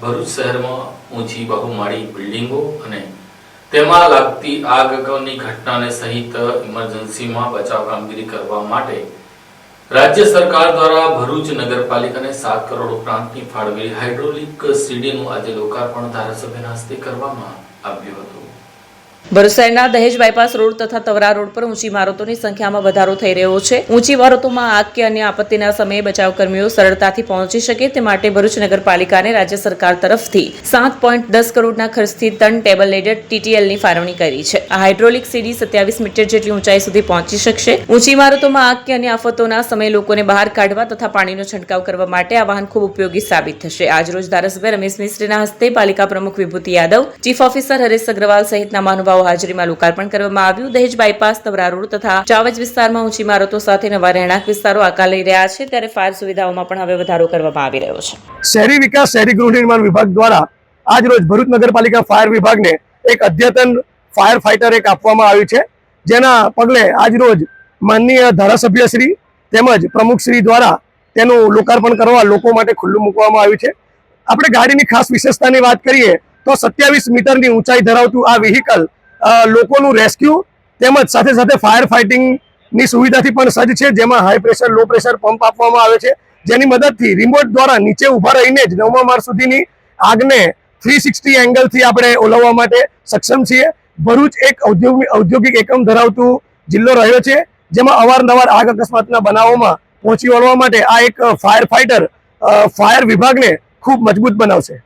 ભરૂચ શહેરમાં ઊંચી બહુમાળી બિલ્ડિંગો અને તેમાં લાગતી આગની ઘટનાને સહિત ઇમરજન્સીમાં બચાવ કામગીરી કરવા માટે રાજ્ય સરકાર દ્વારા ભરૂચ નગરપાલિકાને સાત કરોડ ઉપરાંતની ફાળવેલી હાઇડ્રોલિક સીડીનું આજે લોકાર્પણ ધારાસભ્યના હસ્તે કરવામાં આવ્યું હતું. ભરૂચ દહેજ બાયપાસ રોડ તથા તવરા રોડ પર ઊંચી ઇમારતોની સંખ્યામાં વધારો થઈ રહ્યો છે. ઊંચી ઇમારતોમાં આગ કે અન્ય આપત્તિના સમયે બચાવ કર્મીઓ સરળતાથી પહોંચી શકે તે માટે ભરૂચ નગરપાલિકાને રાજ્ય સરકાર તરફથી સાત પોઈન્ટ દસ કરોડના ખર્ચથી ત્રણ ટેબલ લેડર ટીટીએલની ફાળવણી કરી છે. આ હાઇડ્રોલિક સીડી સત્યાવીસ મીટર જેટલી ઊંચાઈ સુધી પહોંચી શકશે. ઊંચી ઇમારતોમાં આગ કે અન્ય આફતોના સમયે લોકોને બહાર કાઢવા તથા પાણીનો છંટકાવ કરવા માટે આ વાહન ખૂબ ઉપયોગી સાબિત થશે. આજરોજ ધારાસભ્ય રમેશ મિશ્રીના હસ્તે પાલિકા પ્રમુખ વિભૂતિ યાદવ, ચીફ ઓફિસર હરેશ અગ્રવાલ સહિતના મહાનુભાવો હાજરીમાં લોકાર્પણ કરવામાં આવ્યું. દહેજ બાયપાસ તવરા રોડ તથા ચાવજ વિસ્તારમાં ઊંચી ઇમારતો સાથે નવા રહેણાંક વિસ્તારો આકાર લઈ રહ્યા છે. ત્યારે ફાયર સુવિધાઓમાં પણ હવે વધારો કરવામાં આવી રહ્યો છે. શહેરી વિકાસ, શહેરી ગૃહ નિર્માણ વિભાગ દ્વારા આજ રોજ ભરૂચ નગરપાલિકા ફાયર વિભાગને એક અદ્યતન ફાયર ફાઇટર એક આપવામાં આવ્યું છે. જેના પગલે આજ રોજ માનનીય ધારાસભ્યશ્રી તેમજ પ્રમુખશ્રી દ્વારા તેનું લોકાર્પણ કરવા લોકો માટે ખુલ્લું મૂકવામાં આવ્યું છે. આપણે ગાડીની ખાસ વિશેષતાની વાત કરીએ તો સત્યાવીસ મીટરની ઊંચાઈ ધરાવતું આ વ્હીકલ લોકોનું રેસ્ક્યુ તેમજ સાથે સાથે ફાયર ફાઇટિંગની સુવિધાથી પણ સજ્જ છે, જેમાં high pressure low pressure pump આપવામાં આવે છે. જેની મદદથી રિમોટ દ્વારા નીચે ઊભા રહીને જ નવમા માળ સુધીની આગને થ્રી સિક્સટી એંગલથી આપણે ઓલવવા માટે સક્ષમ છીએ. ભરૂચ એક ઔદ્યોગિક ઔદ્યોગિક એકમ ધરાવતું જિલ્લો રહ્યો છે, જેમાં અવારનવાર આગ અકસ્માતના બનાવોમાં પહોંચી વળવા માટે આ એક ફાયર ફાઇટર ફાયર વિભાગને ખૂબ મજબૂત બનાવશે.